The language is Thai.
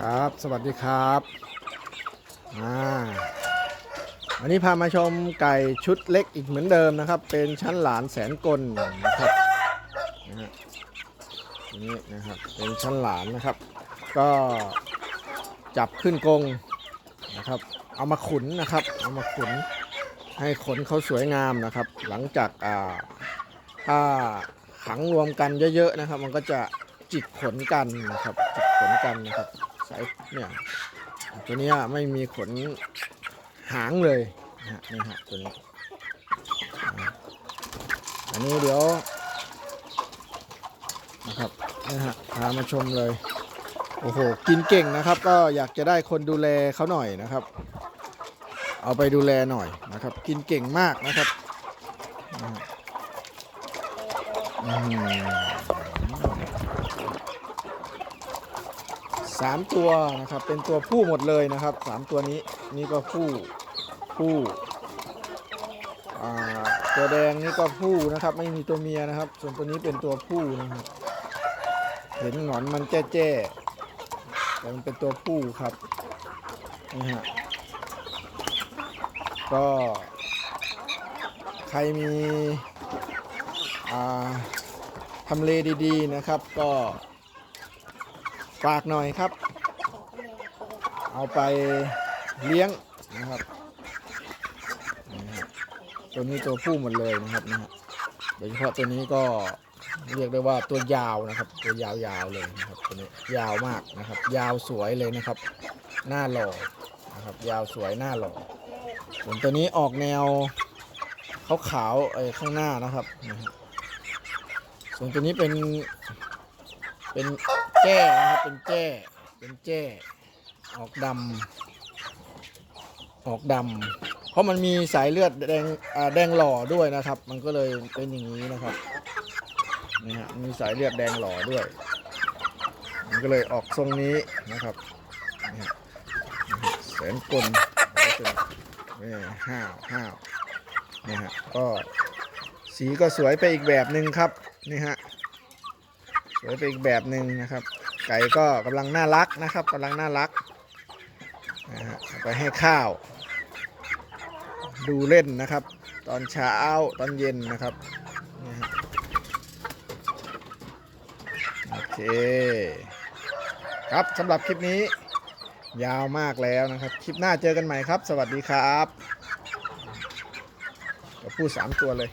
ครับ สวัสดีครับอ่าวันนี้พามาชมไก่ชุดเล็กอีกเหมือนเดิมนะครับ เป็นชั้นหลานแสนกลนะครับนะฮะอันนี้นะครับ เป็นชั้นหลานนะครับ ก็จับขึ้นกรงนะครับ เอามาขุนนะครับ เอามาขุนให้ขนเขาสวยงามนะครับ หลังจากอ่าถ้าขังรวมกันเยอะๆนะครับ มันก็จะจิกขนกันนะครับจิกขนกันนะครับ สายเนี่ยตัวนี้ไม่มีขนหางเลยนะฮะนี่ฮะตัวนี้อันนี้เดี๋ยวนะครับนี่ฮะพามาชมเลยโอ้โหกินเก่งนะครับ ก็อยากจะได้คนดูแลเขาหน่อยนะครับ เอาไปดูแลหน่อยนะครับ กินเก่งมากนะครับนะฮะอืม สามตัวนะครับเป็นตัวผู้หมดเลยนะครับสามตัวนี้นี่ก็ผู้ผู้ตัวแดงนี่ก็ผู้นะครับ ไม่มีตัวเมียนะครับ ส่วนตัวนี้เป็นตัวผู้นะครับเห็นหงอนมันแจ้แจ้แต่มันเป็นตัวผู้ครับนี่ฮะก็ใครมีทำเลดีๆนะครับ ก็ ฝากหน่อยครับ เอาไปเลี้ยงนะครับตัวนี้ตัวผู้หมดเลยนะครับนะฮะโดยเฉพาะตัวนี้ก็เรียกได้ว่าตัวยาวนะครับ ตัวยาวๆเลยนะครับตัวนี้ยาวมากนะครับ ยาวสวยเลยนะครับ หน้าหล่อนะครับ ยาวสวยหน้าหล่อส่วนตัวนี้ออกแนวขาวๆไอ้ข้างหน้านะครับ ส่วนตัวนี้เป็นเป็น แจ้นะครับเป็นแจ้เป็นแจ้ออกดำออกดำเพราะมันมีสายเลือดแดงอ่าแดงหล่อด้วยนะครับ มันก็เลยเป็นอย่างนี้นะครับนี่ฮะมีสายเลือดแดงหล่อด้วย มันก็เลยออกทรงนี้นะครับนี่ฮะแสนกลนี่ห้าวห้าวนี่ฮะก็สีก็สวยไปอีกแบบหนึ่งครับนี่ฮะ วยไปอีกแบบหนึ่งนะครับ ไก่ก็กำลังน่ารักนะครับกำลังน่ารักนะฮะไปให้ข้าว ดูเล่นนะครับ ตอนเช้าตอนเย็นนะครับนะโอเคครับสำหรับคลิปนี้ยาวมากแล้วนะครับ คลิปหน้าเจอกันใหม่ครับ สวัสดีครับพูดสามตัวเลย